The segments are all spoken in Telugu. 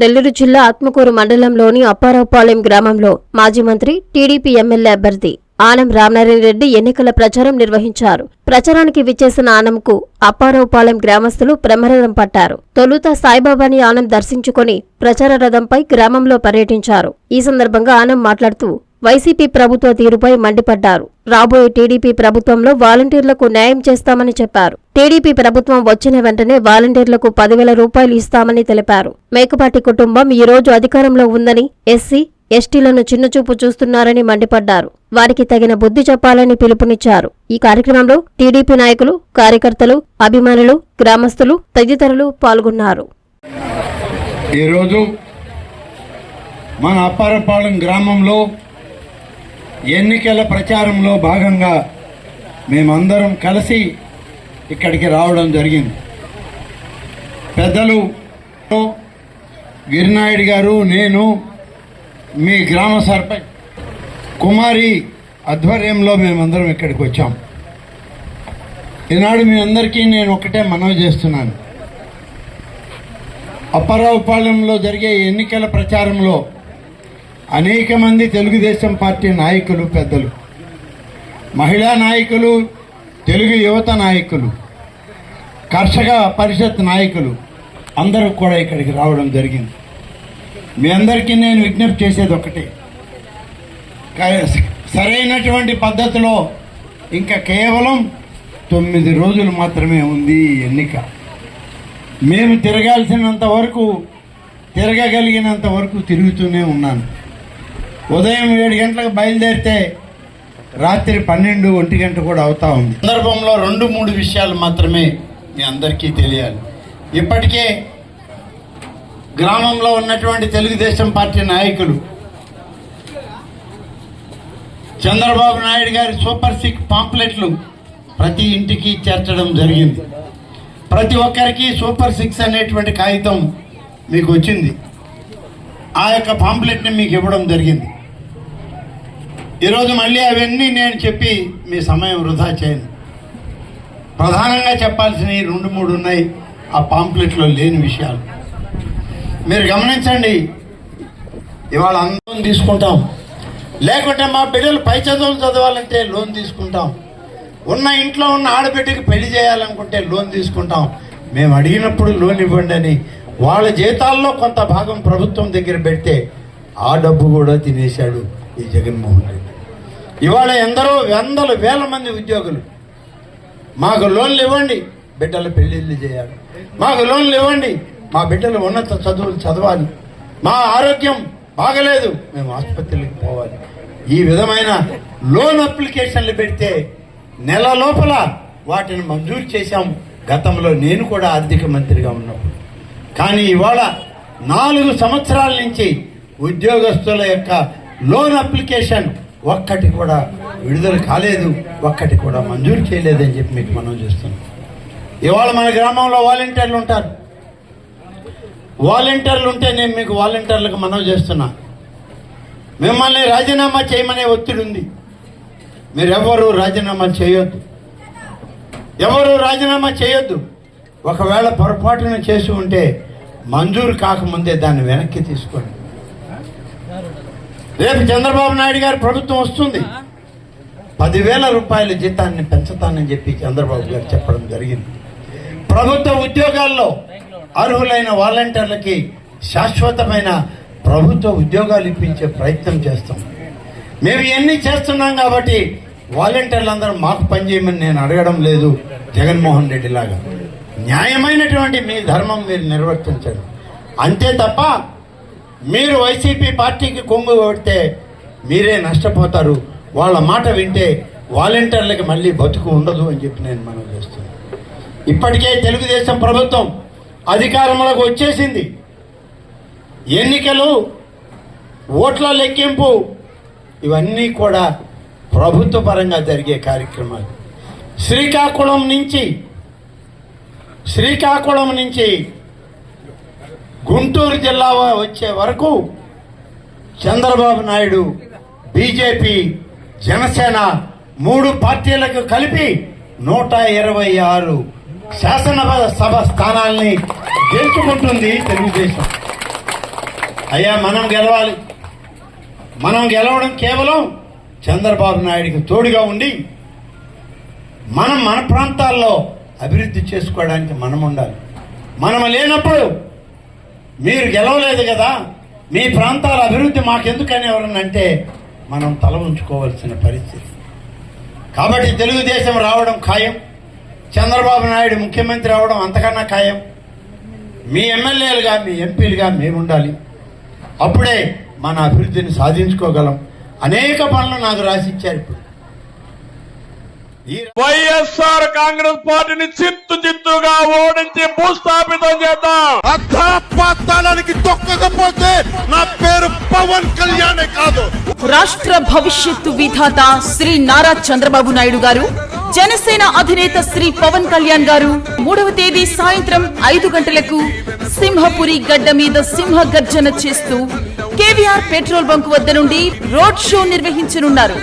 నెల్లూరు జిల్లా ఆత్మకూరు మండలంలోని అప్పారావుపాలెం గ్రామంలో మాజీ మంత్రి టీడీపీ ఎమ్మెల్యే అభ్యర్థి ఆనం రామనారాయణ రెడ్డి ఎన్నికల ప్రచారం నిర్వహించారు. ప్రచారానికి విచ్చేసిన ఆనంకు అప్పారావుపాలెం గ్రామస్తులు బ్రహ్మరథం పట్టారు. తొలుత సాయిబాబాని ఆనం దర్శించుకొని ప్రచార రథంపై గ్రామంలో పర్యటించారు. ఈ సందర్భంగా ఆనం మాట్లాడుతూ వైసీపీ ప్రభుత్వ తీరుపై మండిపడ్డారు. రాబోయే టీడీపీ ప్రభుత్వంలో వాలంటీర్లకు న్యాయం చేస్తామని చెప్పారు. టీడీపీ ప్రభుత్వం వచ్చిన వెంటనే వాలంటీర్లకు పదివేల రూపాయలు ఇస్తామని తెలిపారు. మేకపాటి కుటుంబం ఈ రోజు అధికారంలో ఉందని ఎస్సీ ఎస్టీలను చిన్నచూపు చూస్తున్నారని మండిపడ్డారు. వారికి తగిన బుద్ధి చెప్పాలని పిలుపునిచ్చారు. ఈ కార్యక్రమంలో టీడీపీ నాయకులు కార్యకర్తలు అభిమానులు గ్రామస్తులు తదితరులు పాల్గొన్నారు. ఈరోజు మన అప్పారపాలెం గ్రామంలో ఎన్నికల ప్రచారంలో భాగంగా మేమందరం కలిసి ఇక్కడికి రావడం జరిగింది. పెద్దలు గిరినాయుడు గారు నేను మీ గ్రామ సర్పంచ్ కుమారి ఆధ్వర్యంలో మేమందరం ఇక్కడికి వచ్చాం. ఈనాడు మీ అందరికీ నేను ఒకటే మనవి చేస్తున్నాను. అప్పారావుపాలెంలో జరిగే ఎన్నికల ప్రచారంలో అనేక మంది తెలుగుదేశం పార్టీ నాయకులు పెద్దలు మహిళా నాయకులు తెలుగు యువత నాయకులు కర్షక పరిషత్ నాయకులు అందరూ కూడా ఇక్కడికి రావడం జరిగింది. మీ అందరికీ నేను విజ్ఞప్తి చేసేది ఒకటే. క- సరైనటువంటి పద్ధతిలో ఇంకా కేవలం తొమ్మిది రోజులు మాత్రమే ఉంది ఎన్నిక. మేము తిరగాల్సినంత వరకు తిరగగలిగినంత వరకు తిరుగుతూనే ఉన్నాను. ఉదయం ఏడు గంటలకు బయలుదేరితే రాత్రి పన్నెండు ఒంటి గంట కూడా అవుతా ఉంది. సందర్భంలో రెండు మూడు విషయాలు మాత్రమే మీ అందరికీ తెలియాలి. ఇప్పటికే గ్రామంలో ఉన్నటువంటి తెలుగుదేశం పార్టీ నాయకులు చంద్రబాబు నాయుడు గారి సూపర్ సిక్ పాంప్లెట్లు ప్రతి ఇంటికి చేర్చడం జరిగింది. ప్రతి ఒక్కరికి సూపర్ సిక్స్ అనేటువంటి కాగితం మీకు వచ్చింది. ఆ యొక్క పాంప్లెట్ని మీకు ఇవ్వడం జరిగింది. ఈరోజు మళ్ళీ అవన్నీ నేను చెప్పి మీ సమయం వృధా చేయను. ప్రధానంగా చెప్పాల్సినవి రెండు మూడు ఉన్నాయి. ఆ పాంప్లెట్లో లేని విషయాలు. మీరు గమనించండి ఇవాళ అందరం తీసుకుంటాం. లేకుంటే మా బిడ్డలు పై చదువులు చదవాలంటే లోన్ తీసుకుంటాం. ఉన్న ఇంట్లో ఉన్న ఆడబిడ్డకి పెళ్ళి చేయాలనుకుంటే లోన్ తీసుకుంటాం. మేము అడిగినప్పుడు లోన్ ఇవ్వండి అని వాళ్ళ జీతాల్లో కొంత భాగం ప్రభుత్వం దగ్గర పెడితే ఆ డబ్బు కూడా తినేశాడు ఈ జగన్మోహన్ రెడ్డి. ఇవాళ ఎందరో వందల వేల మంది ఉద్యోగులు మాకు లోన్లు ఇవ్వండి బిడ్డలు పెళ్ళిళ్ళు చేయాలి. మాకు లోన్లు ఇవ్వండి మా బిడ్డలు ఉన్నత చదువులు చదవాలి. మా ఆరోగ్యం బాగలేదు మేము ఆసుపత్రికి పోవాలి. ఈ విధమైన లోన్ అప్లికేషన్లు పెడితే నెల లోపల వాటిని మంజూరు చేశాం. గతంలో నేను కూడా ఆర్థిక మంత్రిగా ఉన్నప్పుడు. కానీ ఇవాళ నాలుగు సంవత్సరాల నుంచి ఉద్యోగస్తుల యొక్క లోన్ అప్లికేషన్ ఒక్కటి కూడా విడుదల కాలేదు ఒక్కటి కూడా మంజూరు చేయలేదని చెప్పి మీకు మనం చూస్తున్నాం. ఇవాళ మన గ్రామంలో వాలంటీర్లు ఉంటారు. వాలంటీర్లు ఉంటే నేను మీకు వాలంటీర్లకు మనవి చేస్తున్నా. మిమ్మల్ని రాజీనామా చేయమనే ఒత్తిడి ఉంది. మీరెవ్వరూ రాజీనామా చేయొద్దు. ఎవరు రాజీనామా చేయొద్దు. ఒకవేళ పొరపాటున చేసి ఉంటే మంజూరు కాకముందే దాన్ని వెనక్కి తీసుకోండి. రేపు చంద్రబాబు నాయుడు గారి ప్రభుత్వం వస్తుంది. పదివేల రూపాయల జీతాన్ని పెంచుతానని చెప్పి చంద్రబాబు గారు చెప్పడం జరిగింది. ప్రభుత్వ ఉద్యోగాల్లో అర్హులైన వాలంటీర్లకి శాశ్వతమైన ప్రభుత్వ ఉద్యోగాలు ఇప్పించే ప్రయత్నం చేస్తాం. మేము ఇవన్నీ చేస్తున్నాం కాబట్టి వాలంటీర్లు అందరూ మాకు పనిచేయమని నేను అడగడం లేదు. జగన్మోహన్ రెడ్డి లాగా. న్యాయమైనటువంటి మీ ధర్మం మీరు నిర్వర్తించండి. అంతే తప్ప మీరు వైసీపీ పార్టీకి కొంగు కొడితే మీరే నష్టపోతారు. వాళ్ళ మాట వింటే వాలంటీర్లకి మళ్ళీ బతుకు ఉండదు అని చెప్పి నేను మనం చేస్తున్నాను. ఇప్పటికే తెలుగుదేశం ప్రభుత్వం అధికారంలోకి వచ్చేసింది. ఎన్నికలు ఓట్ల లెక్కింపు ఇవన్నీ కూడా ప్రభుత్వ పరంగా జరిగే కార్యక్రమాలు. శ్రీకాకుళం నుంచి శ్రీకాకుళం నుంచి గుంటూరు జిల్లా వచ్చే వరకు చంద్రబాబు నాయుడు బీజేపీ జనసేన మూడు పార్టీలకు కలిపి నూట ఇరవై ఆరు శాసనసభ స్థానాల్ని గెలుచుకుంటుంది తెలుగుదేశం. అయ్యా మనం గెలవాలి. మనం గెలవడం కేవలం చంద్రబాబు నాయుడికి తోడుగా ఉండి మనం మన ప్రాంతాల్లో అభివృద్ధి చేసుకోవడానికి మనం ఉండాలి. మనం లేనప్పుడు మీరు గెలవలేదు కదా మీ ప్రాంతాల అభివృద్ధి మాకెందుకని ఎవరన్నా అంటే మనం తల ఉంచుకోవాల్సిన పరిస్థితి. కాబట్టి తెలుగుదేశం రావడం ఖాయం చంద్రబాబు నాయుడు ముఖ్యమంత్రి అవడం అంతకన్నా ఖాయం. మీ ఎమ్మెల్యేలుగా మీ ఎంపీలుగా మేము ఉండాలి అప్పుడే మన అభివృద్ధిని సాధించుకోగలం. అనేక పనులు నాకు రాసిచ్చారు ఇప్పుడు. ఈ వైఎస్ఆర్ కాంగ్రెస్ పార్టీని చిత్తు చిత్తుగా ఓడించి భూస్థాపితం చేద్దాం. పాతాళానికి తొక్కకపోతే నా పేరు పవన్ కళ్యాణే కాదు. రాష్ట్ర భవిష్యత్తు విధాత శ్రీ నారా చంద్రబాబు నాయుడు గారు జనసేన అధినేత శ్రీ పవన్ కళ్యాణ్ గారు మూడవ తేదీ సాయంత్రం ఐదు గంటలకు సింహపురి గడ్డ మీద సింహ గర్జన చేస్తూ కేవీఆర్ పెట్రోల్ బంక్ వద్ద నుండి రోడ్ షో నిర్వహించనున్నారు.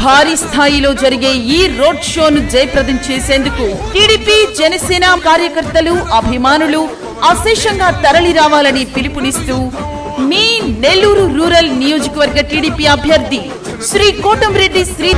భారీ స్థాయిలో జరిగే ఈ రోడ్ షోను జయప్రదం చేసేందుకు టీడీపీ జనసేన కార్యకర్తలు అభిమానులు అశేషంగా తరలి రావాలని పిలుపునిస్తూ మీ నెల్లూరు రూరల్ నియోజకవర్గ టీడీపీ అభ్యర్థి శ్రీ కోటంరెడ్డి శ్రీ